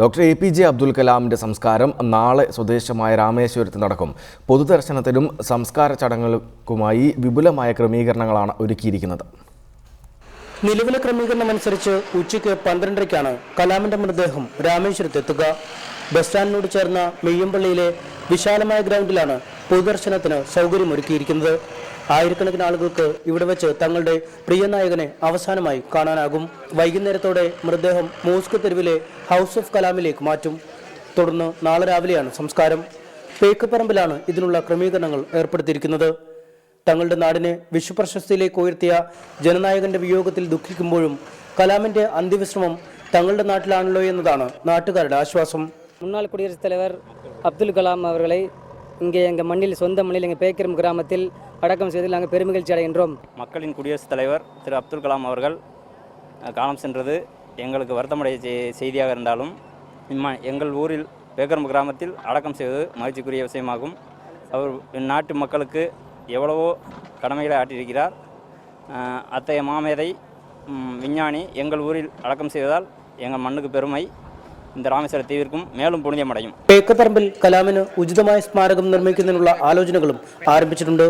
Doctor A P J Abdul കലാമിന്റെ സംസ്കാരം നാളെ സ്വദേശമായ രാമേശ്വരത്ത് നടക്കും. പൊതുദർശനത്തിനും സംസ്കാര ചടങ്ങുകൾക്കുമായി വിപുലമായ ക്രമീകരണങ്ങളാണ് ഒരുക്കിയിരിക്കുന്നത്. നിലവിലെ ക്രമീകരണം അനുസരിച്ച് ഉച്ചയ്ക്ക് പന്ത്രണ്ടരയ്ക്കാണ് കലാമിന്റെ മൃതദേഹം രാമേശ്വരത്ത് എത്തുക. ബസ് സ്റ്റാൻഡിനോട് ചേർന്ന മെയ്യമ്പള്ളിയിലെ വിശാലമായ ഗ്രൗണ്ടിലാണ് പൊതുദർശനത്തിന് സൗകര്യമൊരുക്കിയിരിക്കുന്നത്. ആയിരക്കണക്കിന് ആളുകൾക്ക് ഇവിടെ വെച്ച് തങ്ങളുടെ പ്രിയ നായകനെ അവസാനമായി കാണാനാകും. വൈകുന്നേരത്തോടെ മൃതദേഹം മോസ്ക് തെരുവിലെ ഹൗസ് ഓഫ് കലാമിലേക്ക് മാറ്റും. തുടർന്ന് നാളെ രാവിലെയാണ് സംസ്കാരം. പേക്കുപറമ്പിലാണ് ഇതിനുള്ള ക്രമീകരണങ്ങൾ ഏർപ്പെടുത്തിയിരിക്കുന്നത്. തങ്ങളുടെ നാടിനെ വിശ്വപ്രശസ്തിയിലേക്ക് ഉയർത്തിയ ജനനായകന്റെ വിയോഗത്തിൽ ദുഃഖിക്കുമ്പോഴും കലാമിന്റെ അന്ത്യവിശ്രമം തങ്ങളുടെ നാട്ടിലാണല്ലോ എന്നതാണ് നാട്ടുകാരുടെ ആശ്വാസം முன்னாள் குடியரசுத் தலைவர் அப்துல் கலாம் அவர்களை இங்கே எங்கள் மண்ணில் சொந்த மண்ணில் எங்கள் பேக்கரம் கிராமத்தில் அடக்கம் செய்ததில் நாங்கள் பெருமகிழ்ச்சி அடைகின்றோம் மக்களின் குடியரசுத் தலைவர் திரு அப்துல் கலாம் அவர்கள் அஹ், காலம் சென்றது எங்களுக்கு வருத்தமடைய செய்- செய்தியாக இருந்தாலும் இம்ம எங்கள் ஊரில் பேக்கரம் கிராமத்தில் அடக்கம் செய்வது மகிழ்ச்சிக்குரிய விஷயமாகும் அவர் நாட்டு மக்களுக்கு எவ்வளவோ கடமைகளை ஆற்றியிருக்கிறார் அஹ், அத்தகைய மாமேதை ம், விஞ்ஞானி எங்கள் ஊரில் அடக்கம் செய்வதால் எங்கள் மண்ணுக்கு பெருமை இந்த ராமேஸ்வர தீவிற்கும் மேலும் புனிதமடையும் പേക്കപ്പറമ്പിൽ കലാമിന് ഉചിതമായ സ്മാരകം നിർമ്മിക്കുന്നതിനുള്ള ആലോചനകളും ആരംഭിച്ചിട്ടുണ്ട്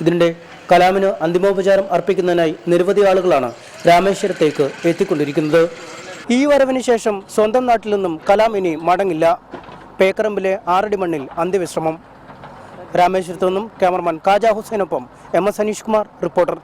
ഇതിനിടെ കലാമിന് അന്തിമോപചാരം അർപ്പിക്കുന്നതിനായി നിരവധി ആളുകളാണ് രാമേശ്വരത്തേക്ക് എത്തിക്കൊണ്ടിരിക്കുന്നത് ഈ വരവിന് ശേഷം സ്വന്തം നാട്ടിൽ നിന്നും കലാം ഇനി മടങ്ങില്ല പേക്കറമ്പിലെ ആറടി മണ്ണിൽ അന്ത്യവിശ്രമം രാമേശ്വരത്തു നിന്നും cameraman Kaja ഹുസൈനൊപ്പം M S Aneesh Kumar reporter